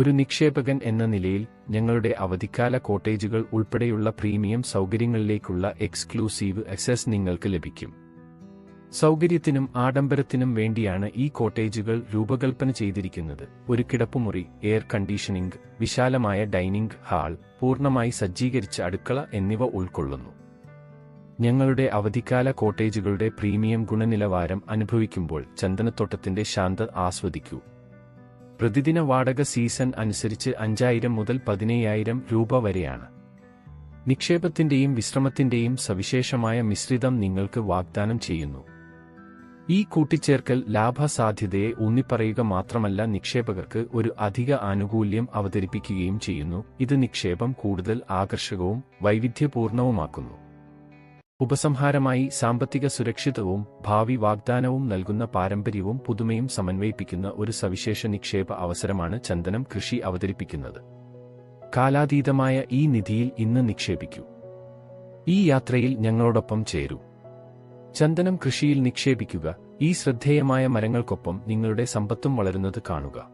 ഒരു നിക്ഷേപകൻ എന്ന നിലയിൽ ഞങ്ങളുടെ അവധിക്കാല കോട്ടേജുകൾ ഉൾപ്പെടെയുള്ള പ്രീമിയം സൗകര്യങ്ങളിലേക്കുള്ള എക്സ്ക്ലൂസീവ് അക്സസ് നിങ്ങൾക്ക് ലഭിക്കും. സൗകര്യത്തിനും ആഡംബരത്തിനും വേണ്ടിയാണ് ഈ കോട്ടേജുകൾ രൂപകൽപ്പന ചെയ്തിരിക്കുന്നത്. ഒരു കിടപ്പുമുറി എയർ കണ്ടീഷനിംഗ് വിശാലമായ ഡൈനിംഗ് ഹാൾ പൂർണമായി സജ്ജീകരിച്ച അടുക്കള എന്നിവ ഉൾക്കൊള്ളുന്നു. ഞങ്ങളുടെ അവധിക്കാല കോട്ടേജുകളുടെ പ്രീമിയം ഗുണനിലവാരം അനുഭവിക്കുമ്പോൾ ചന്ദനത്തോട്ടത്തിന്റെ ശാന്ത ആസ്വദിക്കൂ. പ്രതിദിന വാടക സീസൺ അനുസരിച്ച് അഞ്ചായിരം മുതൽ പതിനയ്യായിരം രൂപ വരെയാണ്. നിക്ഷേപത്തിന്റെയും വിശ്രമത്തിന്റെയും സവിശേഷമായ മിശ്രിതം നിങ്ങൾക്ക് വാഗ്ദാനം ചെയ്യുന്നു. ഈ കൂട്ടിച്ചേർക്കൽ ലാഭസാധ്യതയെ ഊന്നിപ്പറയുക മാത്രമല്ല നിക്ഷേപകർക്ക് ഒരു അധിക ആനുകൂല്യം അവതരിപ്പിക്കുകയും ചെയ്യുന്നു. ഇത് നിക്ഷേപം കൂടുതൽ ആകർഷകവും വൈവിധ്യപൂർണവുമാക്കുന്നു. ഉപസംഹാരമായി സാമ്പത്തിക സുരക്ഷിതവും ഭാവി വാഗ്ദാനവും നൽകുന്ന പാരമ്പര്യവും പുതുമയും സമന്വയിപ്പിക്കുന്ന ഒരു സവിശേഷ നിക്ഷേപ അവസരമാണ് ചന്ദനം കൃഷി അവതരിപ്പിക്കുന്നത്. കാലാതീതമായ ഈ നിധിയിൽ ഇന്ന് നിക്ഷേപിക്കൂ. ഈ യാത്രയിൽ ഞങ്ങളോടൊപ്പം ചേരൂ. ചന്ദനം കൃഷിയിൽ നിക്ഷേപിക്കുക. ഈ ശ്രദ്ധേയമായ മരങ്ങൾക്കൊപ്പം നിങ്ങളുടെ സമ്പത്തും വളരുന്നത് കാണുക.